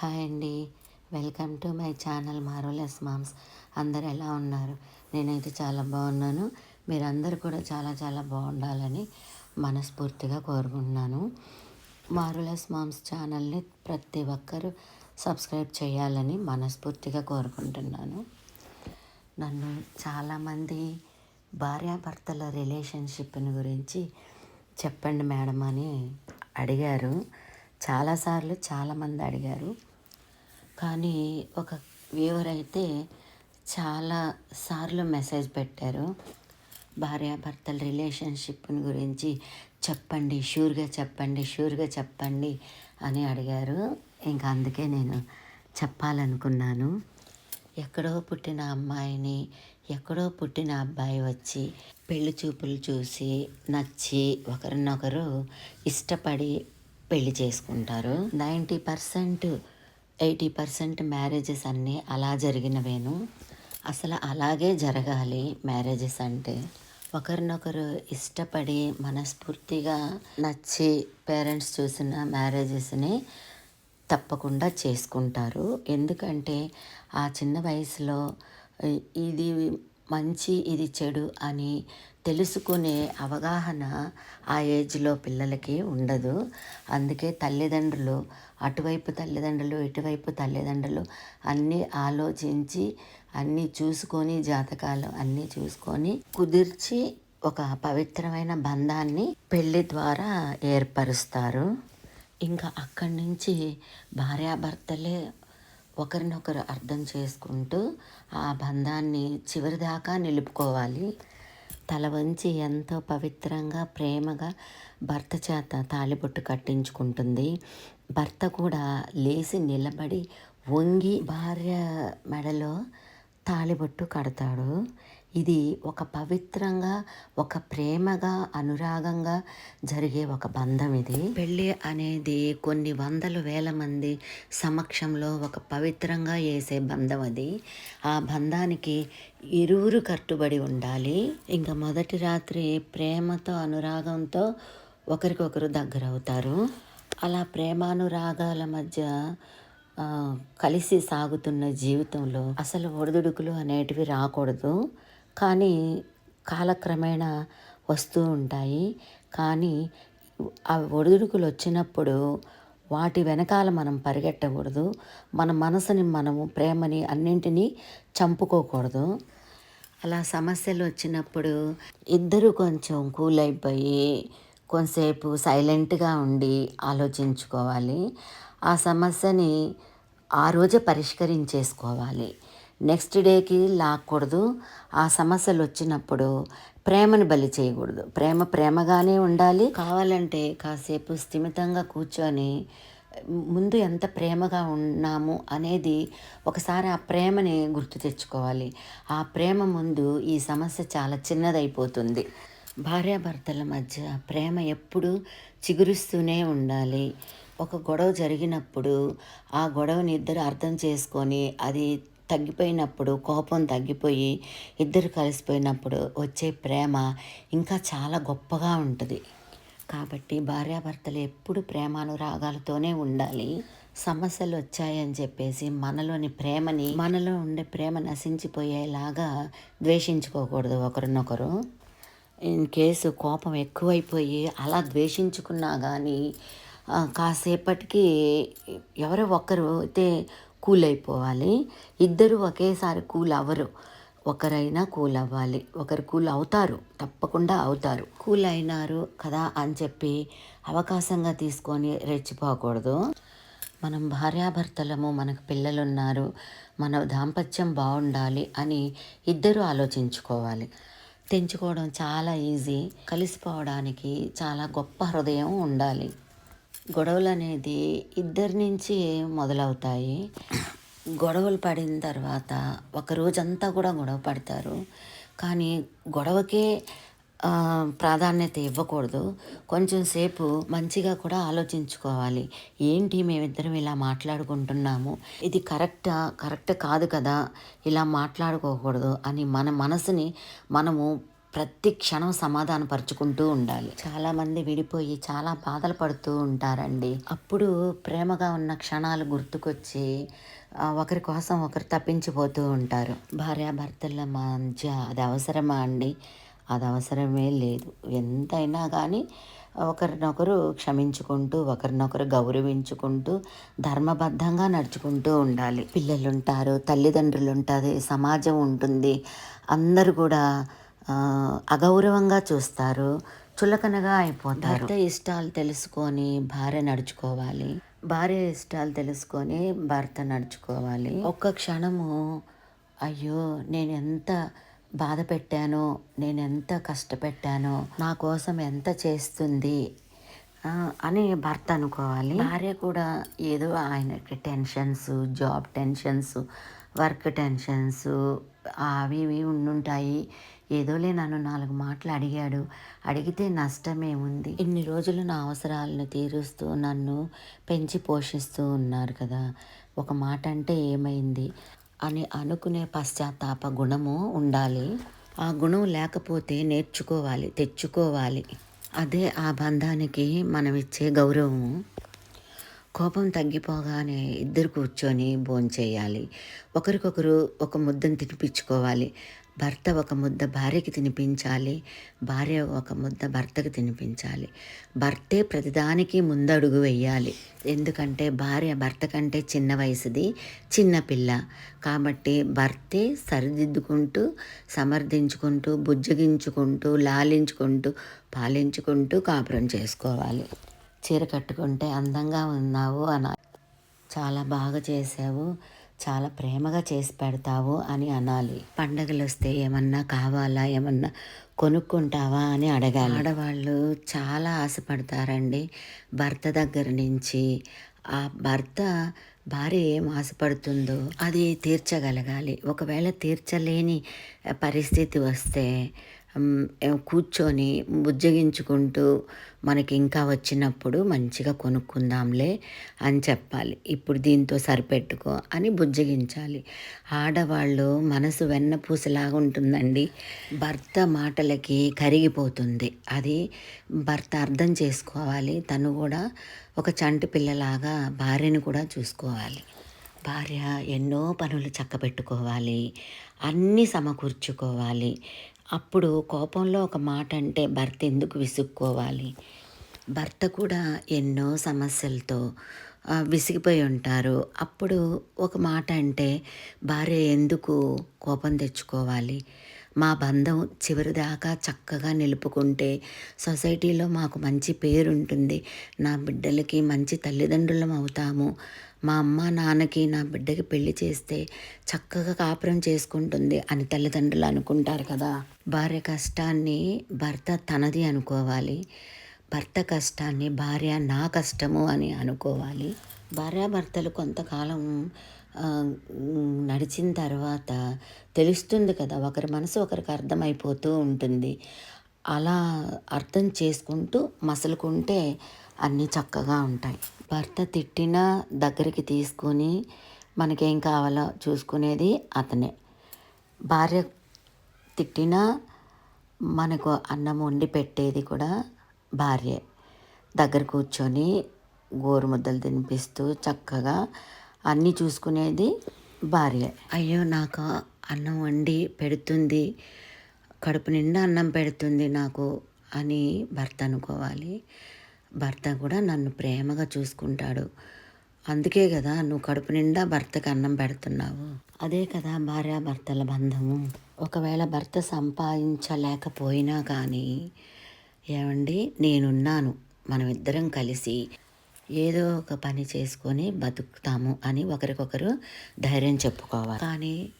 Hi అండి. Welcome to my channel మారోలెస్ moms. అందరు ఎలా ఉన్నారు? నేనైతే చాలా బాగున్నాను. మీరందరూ కూడా చాలా చాలా బాగుండాలని మనస్ఫూర్తిగా కోరుకుంటున్నాను. మారులెస్ మామ్స్ ఛానల్ని ప్రతి ఒక్కరూ సబ్స్క్రైబ్ చేయాలని మనస్ఫూర్తిగా కోరుకుంటున్నాను. నన్ను చాలామంది భార్యాభర్తల రిలేషన్షిప్ని గురించి చెప్పండి మేడం అని అడిగారు. చాలాసార్లు చాలామంది అడిగారు. కానీ ఒక వ్యూవర్ అయితే చాలా సార్లు మెసేజ్ పెట్టారు. భార్యాభర్తల రిలేషన్షిప్ని గురించి చెప్పండి షూర్గా చెప్పండి షూర్గా చెప్పండి అని అడిగారు. ఇంకా అందుకే నేను చెప్పాలనుకున్నాను. ఎక్కడో పుట్టిన అమ్మాయిని ఎక్కడో పుట్టిన అబ్బాయి వచ్చి పెళ్ళి చూపులు చూసి నచ్చి ఒకరినొకరు ఇష్టపడి పెళ్ళి చేసుకుంటారు. Ninety percent eighty percent marriages అన్నీ అలా జరిగినవేను. అసలు అలాగే జరగాలి మ్యారేజెస్ అంటే. ఒకరినొకరు ఇష్టపడి మనస్ఫూర్తిగా నచ్చి పేరెంట్స్ చూసిన మ్యారేజెస్ని తప్పకుండా చేసుకుంటారు. ఎందుకంటే ఆ చిన్న వయసులో ఇది మంచి ఇది చెడు అని తెలుసుకునే అవగాహన ఆ ఏజ్లో పిల్లలకి ఉండదు. అందుకే తల్లిదండ్రులు అటువైపు తల్లిదండ్రులు ఇటువైపు తల్లిదండ్రులు అన్నీ ఆలోచించి అన్నీ చూసుకొని జాతకాలు అన్నీ చూసుకొని కుదిర్చి ఒక పవిత్రమైన బంధాన్ని పెళ్ళి ద్వారా ఏర్పరుస్తారు. ఇంకా అక్కడి నుంచి భార్యాభర్తలే ఒకరినొకరు అర్థం చేసుకుంటూ ఆ బంధాన్ని చివరిదాకా నిలుపుకోవాలి. తల వంచి ఎంతో పవిత్రంగా ప్రేమగా భర్త చేత తాలిబొట్టు కట్టించుకుంటుంది. భర్త కూడా లేచి నిలబడి వంగి భార్య మెడలో తాళిబొట్టు కడతాడు. ఇది ఒక పవిత్రంగా ఒక ప్రేమగా అనురాగంగా జరిగే ఒక బంధం ఇది. పెళ్ళి అనేది కొన్ని వందల వేల మంది సమక్షంలో ఒక పవిత్రంగా వేసే బంధం అది. ఆ బంధానికి ఇరువురు కట్టుబడి ఉండాలి. ఇంకా మొదటి రాత్రి ప్రేమతో అనురాగంతో ఒకరికొకరు దగ్గర అవుతారు అలా ప్రేమానురాగాల మధ్య కలిసి సాగుతున్న జీవితంలో అసలు ఒడిదుడుకులు అనేటివి రాకూడదు. కానీ కాలక్రమేణా వస్తూ ఉంటాయి. కానీ ఆ ఒడిదుడుకులు వచ్చినప్పుడు వాటి వెనకాల మనం పరిగెట్టకూడదు. మన మనసుని మనము ప్రేమని అన్నింటినీ చంపుకోకూడదు. అలా సమస్యలు వచ్చినప్పుడు ఇద్దరు కొంచెం కూల్ అయిపోయి కొంతసేపు సైలెంట్గా ఉండి ఆలోచించుకోవాలి. ఆ సమస్యని ఆ రోజే పరిష్కరించేసుకోవాలి. నెక్స్ట్ డేకి లాక్కూడదు. ఆ సమస్యలు వచ్చినప్పుడు ప్రేమను బలి చేయకూడదు. ప్రేమ ప్రేమగానే ఉండాలి. కావాలంటే కాసేపు స్థిమితంగా కూర్చొని ముందు ఎంత ప్రేమగా ఉన్నాము అనేది ఒకసారి ఆ ప్రేమని గుర్తు తెచ్చుకోవాలి. ఆ ప్రేమ ముందు ఈ సమస్య చాలా చిన్నదైపోతుంది. భార్యాభర్తల మధ్య ప్రేమ ఎప్పుడు చిగురిస్తూనే ఉండాలి. ఒక గొడవ జరిగినప్పుడు ఆ గొడవని ఇద్దరు అర్థం చేసుకొని అది తగ్గిపోయినప్పుడు కోపం తగ్గిపోయి ఇద్దరు కలిసిపోయినప్పుడు వచ్చే ప్రేమ ఇంకా చాలా గొప్పగా ఉంటుంది. కాబట్టి భార్యాభర్తలు ఎప్పుడు ప్రేమానురాగాలతోనే ఉండాలి. సమస్యలు వచ్చాయని చెప్పేసి మనలోని ప్రేమని మనలో ఉండే ప్రేమ నశించిపోయేలాగా ద్వేషించుకోకూడదు ఒకరినొకరు. ఇన్ కేసు కోపం ఎక్కువైపోయి అలా ద్వేషించుకున్నా కానీ కాసేపటికి ఎవరో ఒకరు అయితే కూల్ అయిపోవాలి ఇద్దరు ఒకేసారి కూల్ అవ్వరు ఒకరైనా కూల్ అవ్వాలి ఒకరు కూల్ అవుతారు తప్పకుండా అవుతారు. కూల్ అయినారు కదా అని చెప్పి అవకాశంగా తీసుకొని రెచ్చిపోకూడదు. మనం భార్యాభర్తలము మనకు పిల్లలు ఉన్నారు మన దాంపత్యం బాగుండాలి అని ఇద్దరు ఆలోచించుకోవాలి. తెంచుకోవడం చాలా ఈజీ. కలిసిపోవడానికి చాలా గొప్ప హృదయం ఉండాలి. గొడవలు అనేది ఇద్దరి నుంచి మొదలవుతాయి. గొడవలు పడిన తర్వాత ఒక రోజంతా కూడా గొడవ పడతారు. కానీ గొడవకే ప్రాధాన్యత ఇవ్వకూడదు. కొంచెం సేపు మంచిగా కూడా ఆలోచించుకోవాలి. ఏంటి మేమిద్దరం ఇలా మాట్లాడుకుంటున్నాము? ఇది కరెక్టా? కరెక్ట్ కాదు కదా? ఇలా మాట్లాడుకోకూడదు అని మన మనసుని మనము ప్రతి క్షణం సమాధానపరుచుకుంటూ ఉండాలి. చాలామంది విడిపోయి చాలా బాధలు పడుతూ ఉంటారండి. అప్పుడు ప్రేమగా ఉన్న క్షణాలు గుర్తుకొచ్చి ఒకరి కోసం ఒకరు తప్పించిపోతూ ఉంటారు. భార్యాభర్తల మధ్య అది అవసరమా అండి? అది అవసరమే లేదు. ఎంతైనా కానీ ఒకరినొకరు క్షమించుకుంటూ ఒకరినొకరు గౌరవించుకుంటూ ధర్మబద్ధంగా నడుచుకుంటూ ఉండాలి. పిల్లలు ఉంటారు తల్లిదండ్రులు ఉంటుంది సమాజం ఉంటుంది. అందరూ కూడా అగౌరవంగా చూస్తారు చులకనగా అయిపోతారు. భర్త ఇష్టాలు తెలుసుకొని భార్య నడుచుకోవాలి. భార్య ఇష్టాలు తెలుసుకొని భర్త నడుచుకోవాలి. ఒక్క క్షణము అయ్యో నేను ఎంత బాధ పెట్టానో నేను ఎంత కష్టపెట్టానో నా కోసం ఎంత చేస్తుంది అని భర్త అనుకోవాలి. భార్య కూడా ఏదో ఆయనకి tensions job tensions work tensions అవి ఇవి ఉండుంటాయి. ఏదోలే నన్ను నాలుగు మాటలు అడిగాడు. అడిగితే నష్టమే ఉంది ఇన్ని రోజులు నా అవసరాలను తీరుస్తూ నన్ను పెంచి పోషిస్తూ ఉన్నారు కదా. ఒక మాట అంటే ఏమైంది? అని అనుకునే పశ్చాత్తాప గుణము ఉండాలి. ఆ గుణం లేకపోతే నేర్చుకోవాలి తెచ్చుకోవాలి. అదే ఆ బంధానికి మనం ఇచ్చే గౌరవము. కోపం తగ్గిపోగానే ఇద్దరు కూర్చొని భోంచేయాలి. ఒకరికొకరు ఒక ముద్దను తినిపించుకోవాలి. భర్త ఒక ముద్ద భార్యకి తినిపించాలి భార్య ఒక ముద్ద భర్తకి తినిపించాలి. భర్తే ప్రతిదానికి ముందడుగు వేయాలి. ఎందుకంటే భార్య భర్త కంటే చిన్న వయసుది చిన్న పిల్ల. కాబట్టి భర్తే సరిదిద్దుకుంటూ సమర్థించుకుంటూ బుజ్జగించుకుంటూ లాలించుకుంటూ పాలించుకుంటూ కాపురం చేసుకోవాలి. చీర కట్టుకుంటే అందంగా ఉన్నావు అని చాలా బాగా చేసావు చాలా ప్రేమగా చేసి పెడతావు అని అనాలి. పండగలు వస్తే ఏమన్నా కావాలా? ఏమన్నా కొనుక్కుంటావా? అని అడగాలి. ఆడవాళ్ళు చాలా ఆశపడతారండి. భర్త దగ్గర నుంచి ఆ భర్త భార్య ఏం ఆశపడుతుందో అది తీర్చగలగాలి. ఒకవేళ తీర్చలేని పరిస్థితి వస్తే కూర్చొని బుజ్జగించుకుంటూ మనకి ఇంకా వచ్చినప్పుడు మంచిగా కొనుక్కుందాంలే అని చెప్పాలి. ఇప్పుడు దీంతో సరిపెట్టుకో అని బుజ్జగించాలి. ఆడవాళ్ళు మనసు వెన్నపూసలాగా ఉంటుందండి. భర్త మాటలకి కరిగిపోతుంది. అది భర్త అర్థం చేసుకోవాలి. తను కూడా ఒక చంటి పిల్లలాగా భార్యను కూడా చూసుకోవాలి. భార్య ఎన్నో పనులు చక్కబెట్టుకోవాలి. అన్నీ సమకూర్చుకోవాలి. అప్పుడు కోపంలో ఒక మాట అంటే భర్త ఎందుకు విసుక్కోవాలి? భర్త కూడా ఎన్నో సమస్యలతో విసిగిపోయి ఉంటారు. అప్పుడు ఒక మాట అంటే భార్య ఎందుకు కోపం తెచ్చుకోవాలి? మా బంధం చివరి దాకా చక్కగా నిలుపుకుంటే సొసైటీలో మాకు మంచి పేరు ఉంటుంది నా బిడ్డలకి మంచి తల్లిదండ్రులం అవుతాము. మా అమ్మ నాన్నకి నా బిడ్డకి పెళ్ళి చేస్తే చక్కగా కాపురం చేసుకుంటుంది అని తల్లిదండ్రులు అనుకుంటారు కదా. భార్య కష్టాన్ని భర్త తనది అనుకోవాలి. భర్త కష్టాన్ని భార్య నా కష్టము అని అనుకోవాలి. భార్యాభర్తలు కొంతకాలం నడిచిన తర్వాత తెలుస్తుంది కదా ఒకరి మనసు ఒకరికి అర్థమైపోతూ ఉంటుంది. అలా అర్థం చేసుకుంటూ మసలుకుంటే అన్నీ చక్కగా ఉంటాయి. భర్త తిట్టినా దగ్గరికి తీసుకొని మనకేం కావాలో చూసుకునేది అతనే. భార్య తిట్టినా మనకు అన్నం వండి పెట్టేది కూడా భార్యే. దగ్గర కూర్చొని గోరుముద్దలు తినిపిస్తూ చక్కగా అన్నీ చూసుకునేది భార్య. అయ్యో నాకు అన్నం వండి పెడుతుంది కడుపు నిండా అన్నం పెడుతుంది నాకు అని భర్త అనుకోవాలి. భర్త కూడా నన్ను ప్రేమగా చూసుకుంటాడు. అందుకే కదా నువ్వు కడుపు నిండా భర్తకు అన్నం పెడుతున్నావు. అదే కదా భార్యాభర్తల బంధము. ఒకవేళ భర్త సంపాదించలేకపోయినా కానీ ఏమండి నేనున్నాను మనం ఇద్దరం కలిసి ఏదో ఒక పని చేసుకొని బతుకుతాము అని ఒకరికొకరు ధైర్యం చెప్పుకోవాలి. కానీ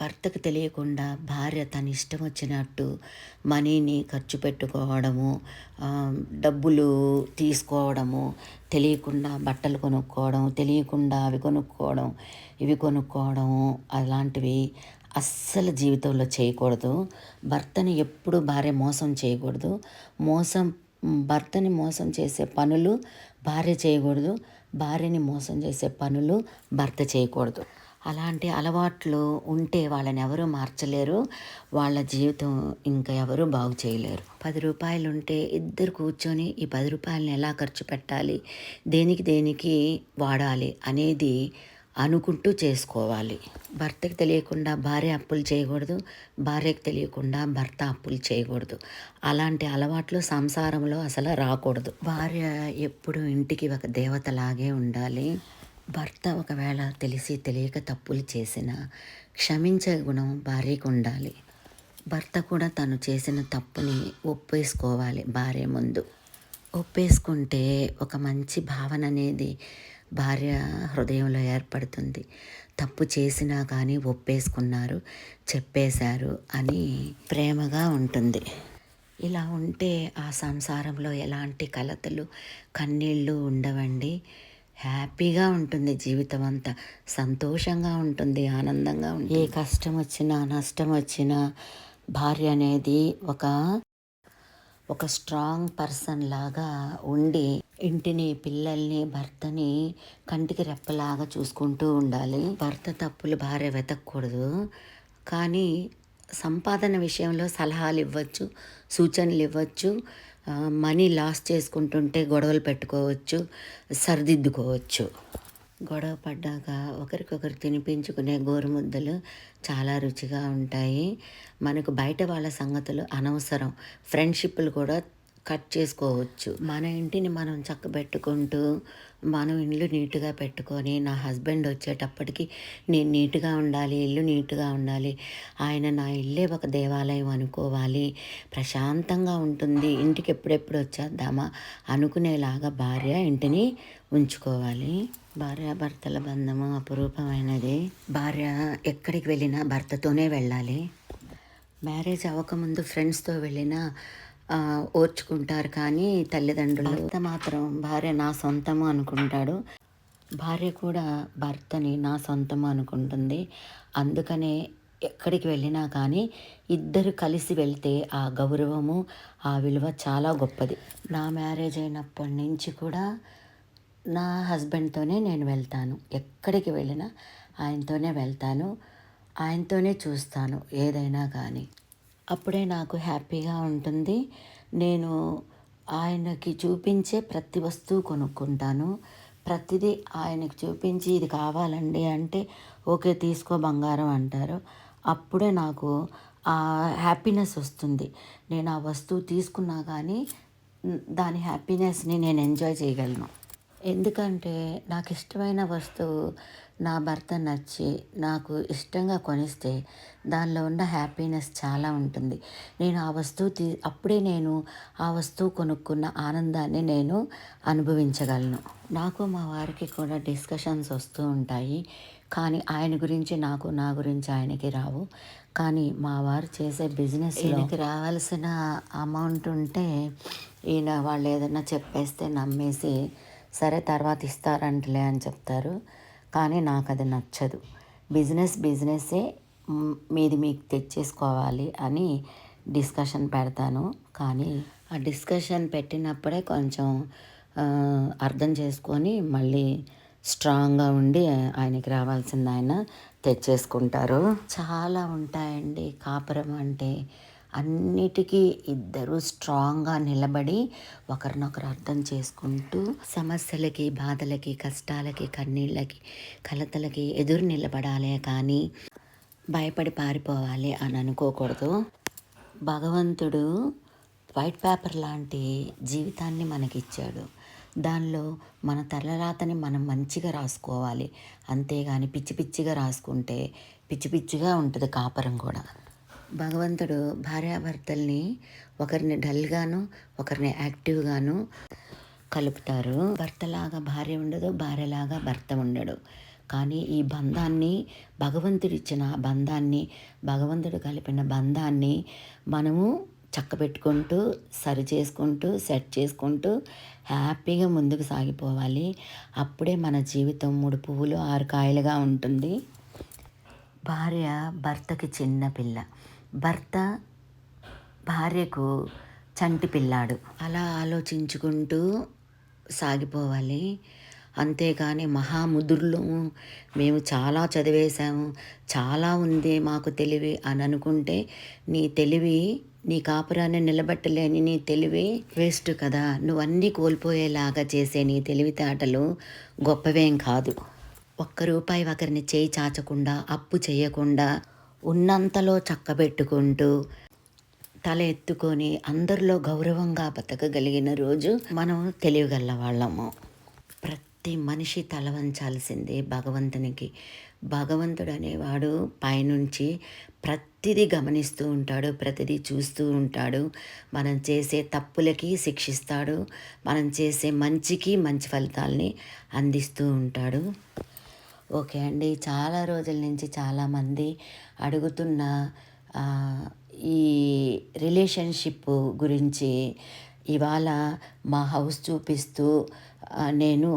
భర్తకు తెలియకుండా భార్య తన ఇష్టం వచ్చినట్టు మనీని ఖర్చు పెట్టుకోవడము డబ్బులు తీసుకోవడము తెలియకుండా బట్టలు కొనుక్కోవడం తెలియకుండా అవి కొనుక్కోవడం ఇవి కొనుక్కోవడం అలాంటివి అస్సలు జీవితంలో చేయకూడదు. భర్తని ఎప్పుడు భార్య మోసం చేయకూడదు. మోసం భర్తని మోసం చేసే పనులు భార్య చేయకూడదు భార్యని మోసం చేసే పనులు భర్త చేయకూడదు. అలాంటి అలవాట్లు ఉంటే వాళ్ళని ఎవరూ మార్చలేరు వాళ్ళ జీవితం ఇంకా ఎవరూ బాగు చేయలేరు. పది రూపాయలు ఉంటే ఇద్దరు కూర్చొని ఈ పది రూపాయలని ఎలా ఖర్చు పెట్టాలి దేనికి దేనికి వాడాలి అనేది అనుకుంటూ చేసుకోవాలి. భర్తకి తెలియకుండా భార్య అప్పులు చేయకూడదు భార్యకు తెలియకుండా భర్త అప్పులు చేయకూడదు. అలాంటి అలవాట్లు సంసారంలో అసలు రాకూడదు. భార్య ఎప్పుడు ఇంటికి ఒక దేవతలాగే ఉండాలి. భర్త ఒకవేళ తెలిసి తెలియక తప్పులు చేసిన క్షమించే గుణం భార్యకు ఉండాలి. భర్త కూడా తను చేసిన తప్పుని ఒప్పేసుకోవాలి భార్య ముందు. ఒప్పేసుకుంటే ఒక మంచి భావన అనేది భార్య హృదయంలో ఏర్పడుతుంది. తప్పు చేసినా కానీ ఒప్పేసుకున్నారు చెప్పేశారు అని ప్రేమగా ఉంటుంది. ఇలా ఉంటే ఆ సంసారంలో ఎలాంటి కలతలు కన్నీళ్ళు ఉండవండి. హ్యాపీగా ఉంటుంది జీవితం అంతా. సంతోషంగా ఉంటుంది ఆనందంగా ఉంటుంది. ఏ కష్టం వచ్చినా నష్టం వచ్చినా భార్య అనేది ఒక ఒక స్ట్రాంగ్ పర్సన్ లాగా ఉండి ఇంటిని పిల్లల్ని భర్తని కంటికి రెప్పలాగా చూసుకుంటూ ఉండాలి. భర్త తప్పులు భార్య వెతకూడదు కానీ సంపాదన విషయంలో సలహాలు ఇవ్వచ్చు సూచనలు ఇవ్వచ్చు మనీ లాస్ చేసుకుంటుంటే గొడవలు పెట్టుకోవచ్చు సరిదిద్దుకోవచ్చు. గొడవ పడ్డాక ఒకరికొకరు తినిపించుకునే గోరుముద్దలు చాలా రుచిగా ఉంటాయి. మనకు బయట వాళ్ళ సంగతులు అనవసరం. ఫ్రెండ్షిప్లు కూడా కట్ చేసుకోవచ్చు. మన ఇంటిని మనం చక్కబెట్టుకుంటూ మనం ఇల్లు నీట్గా పెట్టుకొని నా హస్బెండ్ వచ్చేటప్పటికి నేను నీట్గా ఉండాలి ఇల్లు నీట్గా ఉండాలి. ఆయన నా ఇల్లే ఒక దేవాలయం అనుకోవాలి. ప్రశాంతంగా ఉంటుంది. ఇంటికి ఎప్పుడెప్పుడు వచ్చేద్దామా అనుకునేలాగా భార్య ఇంటిని ఉంచుకోవాలి. భార్యాభర్తల బంధము అపురూపమైనది. భార్య ఎక్కడికి వెళ్ళినా భర్తతోనే వెళ్ళాలి. మ్యారేజ్ అవ్వకముందు ఫ్రెండ్స్తో వెళ్ళినా ఓర్చుకుంటారు కానీ తల్లిదండ్రులు భర్త మాత్రం భార్య నా సొంతము అనుకుంటాడు. భార్య కూడా భర్తని నా సొంతము అనుకుంటుంది. అందుకనే ఎక్కడికి వెళ్ళినా కానీ ఇద్దరు కలిసి వెళ్తే ఆ గౌరవము ఆ విలువ చాలా గొప్పది. నా మ్యారేజ్ అయినప్పటి నుంచి కూడా నా హస్బెండ్తోనే నేను వెళ్తాను. ఎక్కడికి వెళ్ళినా ఆయనతోనే వెళ్తాను. ఆయనతోనే చూస్తాను ఏదైనా కానీ. అప్పుడే నాకు హ్యాపీగా ఉంటుంది. నేను ఆయనకి చూపించే ప్రతి వస్తువు కొనుక్కుంటాను. ప్రతిదీ ఆయనకి చూపించి ఇది కావాలండి అంటే ఓకే తీసుకో బంగారం అంటారు. అప్పుడే నాకు ఆ హ్యాపీనెస్ వస్తుంది. నేను ఆ వస్తువు తీసుకున్నా కానీ దాని హ్యాపీనెస్ని నేను ఎంజాయ్ చేయగలను. ఎందుకంటే నాకు ఇష్టమైన వస్తువు నా భర్త నచ్చి నాకు ఇష్టంగా కొనిస్తే దానిలో ఉన్న హ్యాపీనెస్ చాలా ఉంటుంది. నేను ఆ వస్తువు తీ అప్పుడే నేను ఆ వస్తువు కొనుక్కున్న ఆనందాన్ని నేను అనుభవించగలను. నాకు మా వారికి కూడా డిస్కషన్స్ వస్తూ ఉంటాయి. కానీ ఆయన గురించి నాకు నా గురించి ఆయనకి రావు. కానీ మా వారు చేసే బిజినెస్ ఈయనకి రావాల్సిన అమౌంట్ ఉంటే ఈయన వాళ్ళు ఏదైనా చెప్పేస్తే నమ్మేసి సరే తర్వాత ఇస్తారంటలే అని చెప్తారు. కానీ నాకు అది నచ్చదు. బిజినెస్ బిజినెస్సే మీది మీకు తెచ్చేసుకోవాలి అని డిస్కషన్ పెడతాను. కానీ ఆ డిస్కషన్ పెట్టినప్పుడే కొంచెం అర్థం చేసుకొని మళ్ళీ స్ట్రాంగ్గా ఉండి ఆయనకి రావాల్సింది ఆయన తెచ్చేసుకుంటారు. చాలా ఉంటాయండి కాపురం అంటే. అన్నిటికీ ఇద్దరు స్ట్రాంగ్గా నిలబడి ఒకరినొకరు అర్థం చేసుకుంటూ సమస్యలకి బాధలకి కష్టాలకి కన్నీళ్ళకి కలతలకి ఎదురు నిలబడాలే కానీ భయపడి పారిపోవాలి అని అనుకోకూడదు. భగవంతుడు వైట్ పేపర్ లాంటి జీవితాన్ని మనకిచ్చాడు. దానిలో మన తలరాతని మనం మంచిగా రాసుకోవాలి. అంతేగాని పిచ్చి పిచ్చిగా రాసుకుంటే పిచ్చి పిచ్చిగా ఉంటుంది కాపరం కూడా. భగవంతుడు భార్యాభర్తల్ని ఒకరిని డల్గాను ఒకరిని యాక్టివ్గాను కలుపుతారు. భర్తలాగా భార్య ఉండదు భార్యలాగా భర్త ఉండడు. కానీ ఈ బంధాన్ని భగవంతుడిచ్చిన బంధాన్ని భగవంతుడు కలిపిన బంధాన్ని మనము చక్కబెట్టుకుంటూ సరి చేసుకుంటూ సెట్ చేసుకుంటూ హ్యాపీగా ముందుకు సాగిపోవాలి. అప్పుడే మన జీవితం మూడు పువ్వులు ఆరు కాయలుగా ఉంటుంది. భార్య భర్తకి చిన్న పిల్ల. భర్త భార్యకు చంటి పిల్లాడు. అలా ఆలోచించుకుంటూ సాగిపోవాలి. అంతేకాని మహాముదుర్లు మేము చాలా చదివేశాము చాలా ఉంది మాకు తెలివి అని అనుకుంటే నీ తెలివి నీ కాపురాన్ని నిలబెట్టలేని నీ తెలివి వేస్ట్ కదా. నువ్వు అన్నీ కోల్పోయేలాగా చేసే నీ తెలివితేటలు గొప్పవేం కాదు. ఒక్క రూపాయి ఒకరిని చేయి చాచకుండా అప్పు చేయకుండా ఉన్నంతలో చక్కబెట్టుకుంటూ తల ఎత్తుకొని అందరిలో గౌరవంగా బతకగలిగిన రోజు మనం తెలియగల వాళ్ళము ప్రతి మనిషి తల వంచాల్సిందే భగవంతునికి. భగవంతుడు అనేవాడు పైనుంచి ప్రతిదీ గమనిస్తూ ఉంటాడు ప్రతిదీ చూస్తూ ఉంటాడు. మనం చేసే తప్పులకి శిక్షిస్తాడు మనం చేసే మంచికి మంచి ఫలితాలని అందిస్తూ ఉంటాడు. ఓకే అండి. చాలా రోజుల నుంచి చాలామంది అడుగుతున్న ఈ రిలేషన్షిప్ గురించి ఇవాళ మా హౌస్ చూపిస్తూ నేను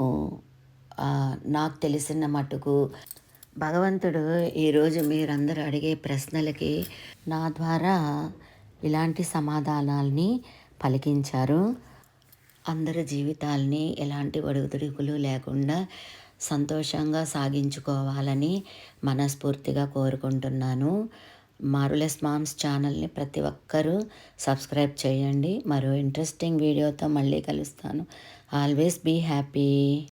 నాకు తెలిసిన మటుకు భగవంతుడు ఈరోజు మీరందరూ అడిగే ప్రశ్నలకి నా ద్వారా ఇలాంటి సమాధానాల్ని పలికించారు. అందరి జీవితాల్ని ఎలాంటి ఒడిదుడుకులు లేకుండా సంతోషంగా సాగించుకోవాలని మనస్ఫూర్తిగా కోరుకుంటున్నాను. మారులెస్ మామ్స్ ఛానల్ని ప్రతి ఒక్కరూ సబ్స్క్రైబ్ చేయండి. మరో ఇంట్రెస్టింగ్ వీడియోతో మళ్ళీ కలుస్తాను. Always be happy.